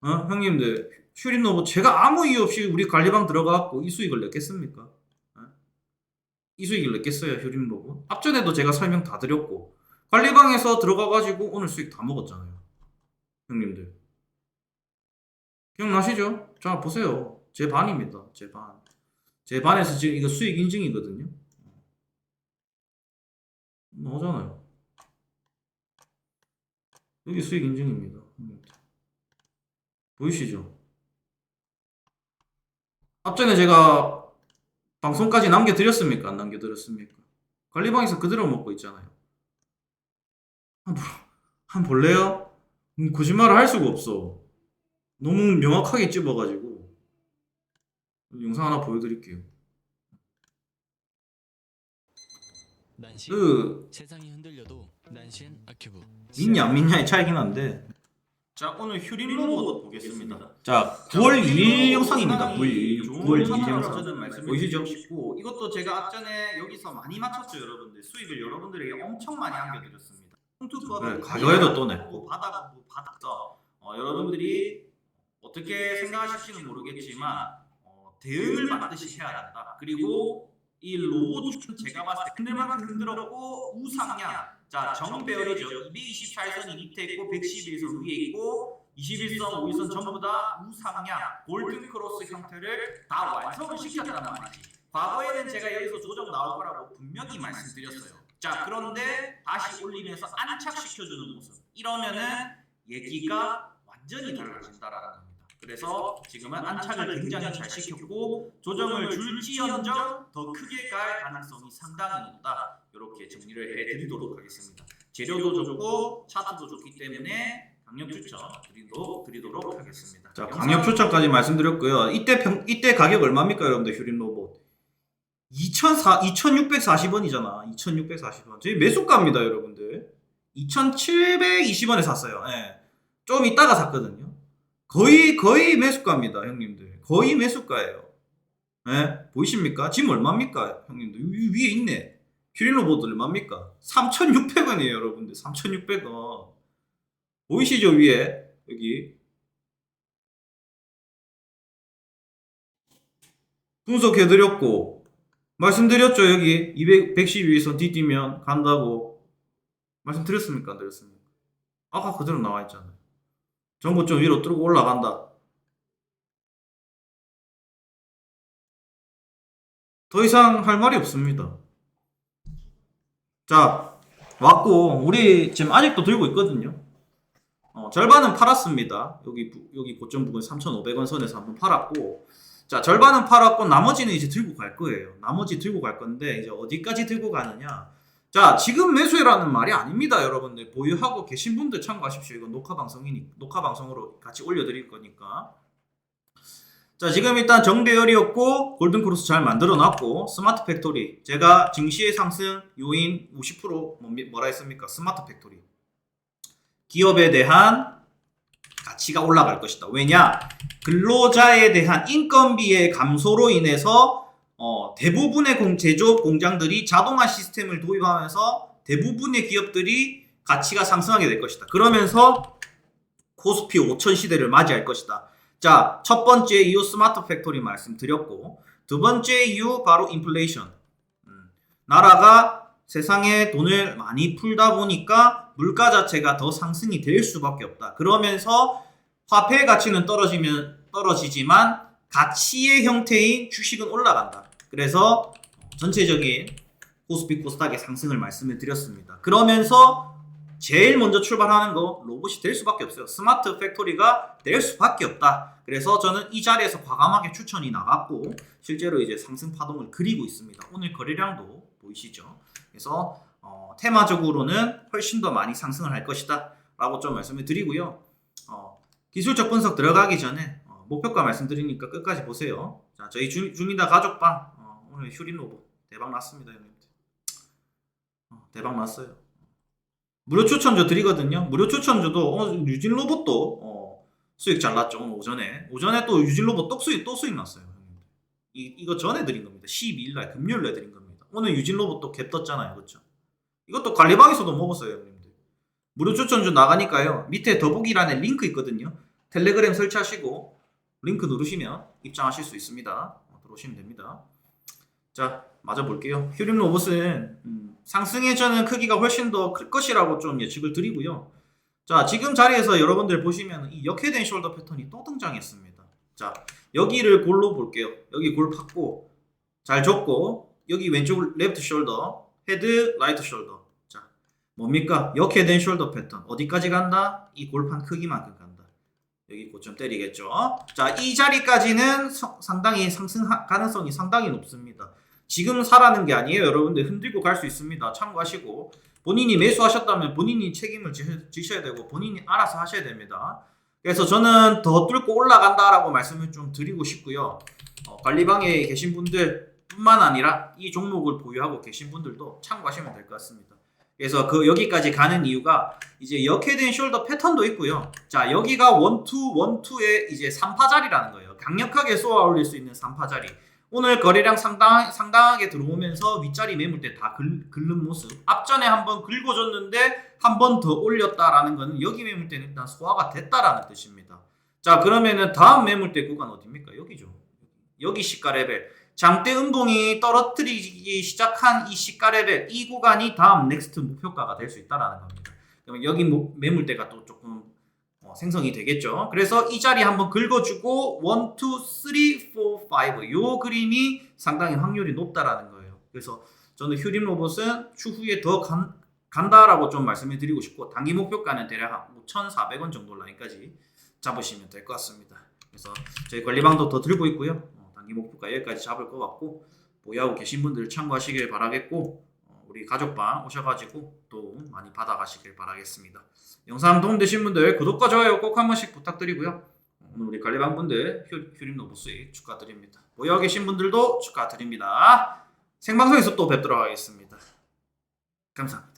어? 형님들 로봇 제가 아무 이유 없이 우리 관리방 들어가갖고 이 수익을 냈겠습니까? 어? 이 수익을 냈겠어요 로봇? 앞전에도 제가 설명 다 드렸고 관리방에서 들어가가지고 오늘 수익 다 먹었잖아요 형님들 기억나시죠? 자 보세요 제 반입니다 제 반 제 반에서 지금 이거 수익 인증이거든요 나오잖아요 여기 수익 인증입니다. 보이시죠? 앞전에 제가 방송까지 남겨드렸습니까? 안 남겨드렸습니까? 관리방에서 그대로 먹고 있잖아요. 한, 번- 한 볼래요? 음, 거짓말을 할 수가 없어. 너무 명확하게 찝어가지고 영상 하나 보여드릴게요. 난시 그 세상이 흔들려도 난시엔 아큐브 믿냐 안 믿냐의 차이긴 한데 자 오늘 휴림 로봇 보겠습니다. 자 9월 2일 영상입니다. 9월 2일, 9월 2일 영상 보이시죠? 싶고 이것도 제가 앞전에 여기서 많이 맞췄죠 여러분들. 수익을 여러분들에게 엄청 많이 안겨드렸습니다. 네, 가격에도 또 냈고 바닥 뭐 바닥서 어, 여러분들이 어떻게 생각하실지는 모르겠지만 어, 대응을 반드시 해야 한다. 그리고 이 로봇은 제가 봤을 때 흔들만큼 흔들었고 우상향 자 정배열이죠. 224일선이 밑에 있고 111선 위에 있고 21선 5일선 전부 다 우상향 골든 크로스 형태를 다 완성을 시켰단 말이지. 과거에는 제가 여기서 조정 나올 거라고 분명히 말씀드렸어요. 자 그런데 다시 올리면서 안착시켜주는 모습. 이러면은 얘기가 완전히 달라진다라는 그래서 지금은 안착을 굉장히 잘 시켰고 조정을 줄지언정 더 크게 갈 가능성이 상당히 높다. 이렇게 정리를 해드리도록 하겠습니다. 재료도 좋고 차트도 좋기 때문에 강력 추천 드리도록, 드리도록 하겠습니다. 자, 강력 추천까지 말씀드렸고요. 이때 평, 이때 가격 얼마입니까, 여러분들 휴림 로봇? 2,400 2,640원이잖아. 2,640원. 저희 매수가입니다, 여러분들. 2,720원에 샀어요. 예. 좀 이따가 샀거든요. 거의 거의 매수가입니다, 형님들. 거의 매수가예요. 예? 보이십니까? 지금 얼마입니까, 형님들? 위, 위에 있네. 큐린 로봇 얼마입니까? 3,600원이에요, 여러분들. 3,600원. 보이시죠, 위에? 여기. 분석해드렸고, 말씀드렸죠, 여기. 200, 112에서 뒤뛰면 간다고. 말씀드렸습니까, 안 드렸습니까? 아까 그대로 나와 있잖아요. 좀 위로 뚫고 올라간다. 더 이상 할 말이 없습니다. 자, 왔고, 우리 지금 아직도 들고 있거든요. 어, 절반은 팔았습니다. 여기, 부- 여기 고점 부근 3,500원 선에서 한번 팔았고, 자, 절반은 팔았고, 나머지는 이제 들고 갈 거예요. 나머지 들고 갈 건데, 이제 어디까지 들고 가느냐. 자, 지금 매수해라는 말이 아닙니다, 여러분들. 보유하고 계신 분들 참고하십시오. 이건 녹화 방송이니, 녹화 방송으로 같이 올려 드릴 거니까. 자, 지금 일단 정배열이었고, 골든 크로스 잘 만들어 놨고, 스마트 팩토리. 제가 증시의 상승 요인 50% 뭐, 뭐라 했습니까? 스마트 팩토리. 기업에 대한 가치가 올라갈 것이다. 왜냐? 근로자에 대한 인건비의 감소로 인해서 어, 대부분의 공, 제조업 공장들이 자동화 시스템을 도입하면서 대부분의 기업들이 가치가 상승하게 될 것이다. 그러면서 코스피 5천 시대를 맞이할 것이다. 자, 첫 번째 이유 스마트 팩토리 말씀드렸고, 두 번째 이유 바로 인플레이션. 음, 나라가 세상에 돈을 많이 풀다 보니까 물가 자체가 더 상승이 될 수밖에 없다. 그러면서 화폐 가치는 떨어지면 떨어지지만 가치의 형태인 주식은 올라간다. 그래서 전체적인 코스피 코스닥의 상승을 말씀을 드렸습니다. 그러면서 제일 먼저 출발하는 거 로봇이 될 수밖에 없어요. 스마트 팩토리가 될 수밖에 없다. 그래서 저는 이 자리에서 과감하게 추천이 나갔고 실제로 이제 상승 파동을 그리고 있습니다. 오늘 거래량도 보이시죠? 그래서 어, 테마적으로는 훨씬 더 많이 상승을 할 것이다. 라고 좀 말씀을 드리고요. 어, 기술적 분석 들어가기 전에 어, 목표가 말씀드리니까 끝까지 보세요. 자, 저희 주, 주민다 가족방 휴린 로봇 대박 났습니다, 형님들. 어, 대박 났어요. 무료 추천주 드리거든요. 무료 추천주도 어, 유진 로봇도 어, 수익 잘 났죠. 오늘 오전에 오전에 또 유진 로봇 또 수익 또 수익 났어요, 형님들. 이 이거 전에 드린 겁니다. 12일 날 금요일 날 드린 겁니다. 오늘 유진 로봇 또갭 떴잖아요, 그렇죠? 이것도 관리방에서도 먹었어요, 형님들. 무료 추천주 나가니까요. 밑에 더보기란에 링크 있거든요. 텔레그램 설치하시고 링크 누르시면 입장하실 수 있습니다. 어, 들어오시면 됩니다. 자, 맞아 볼게요. 휴림 로봇은 음, 상승 예전은 크기가 훨씬 더 클 것이라고 좀 예측을 드리고요. 자, 지금 자리에서 여러분들 보시면 이 역회된 숄더 패턴이 또 등장했습니다. 자, 여기를 골로 볼게요. 여기 골 팠고 잘 줬고 여기 왼쪽 레프트 숄더, 헤드 라이트 숄더. 자, 뭡니까? 역회된 숄더 패턴. 어디까지 간다? 이 골판 크기만큼 간다. 여기 고점 때리겠죠. 자, 이 자리까지는 서- 상당히 상승 하- 가능성이 상당히 높습니다. 지금 사라는 게 아니에요. 여러분들 흔들고 갈 수 있습니다. 참고하시고 본인이 매수하셨다면 본인이 책임을 지- 지셔야 되고 본인이 알아서 하셔야 됩니다. 그래서 저는 더 뚫고 올라간다라고 말씀을 좀 드리고 싶고요. 어, 관리방에 계신 분들 뿐만 아니라 이 종목을 보유하고 계신 분들도 참고하시면 될 것 같습니다. 그래서 그 여기까지 가는 이유가 이제 역회된 숄더 패턴도 있고요. 자 여기가 원투 원투의 이제 3파 자리라는 거예요. 강력하게 쏘아 올릴 수 있는 3파 자리. 오늘 거래량 상당, 상당하게 들어오면서 윗자리 매물대 다 긁, 긁는 모습. 앞전에 한번 긁어줬는데 한 번 더 올렸다라는 거는 여기 매물대는 일단 소화가 됐다라는 뜻입니다. 자 그러면은 다음 매물대 구간 어디입니까? 여기죠. 여기 시가 레벨. 장대 음봉이 떨어뜨리기 시작한 이 시가 레벨 이 구간이 다음 넥스트 목표가가 될 수 있다라는 겁니다. 그러면 여기 모- 매물대가 또 조금 어, 생성이 되겠죠. 그래서 이 자리 한번 긁어주고 1, 2, 3, 4, 5. 요 그림이 상당히 확률이 높다라는 거예요. 그래서 저는 휴림 로봇은 추후에 더 간, 간다라고 좀 말씀을 드리고 싶고 단기 목표가는 대략 한 5,400원 정도 라인까지 잡으시면 될 것 같습니다. 그래서 저희 관리방도 더 들고 있고요. 어, 단기 목표가 여기까지 잡을 것 같고 보유하고 계신 분들 참고하시길 바라겠고 어, 우리 가족방 오셔가지고 또 많이 받아가시길 바라겠습니다. 영상 도움되신 분들 구독과 좋아요 꼭 한 번씩 부탁드리고요. 오늘 우리 관리방 분들 휴, 휴림 노브 수익 축하드립니다. 모여 계신 분들도 축하드립니다. 생방송에서 또 뵙도록 하겠습니다. 감사합니다.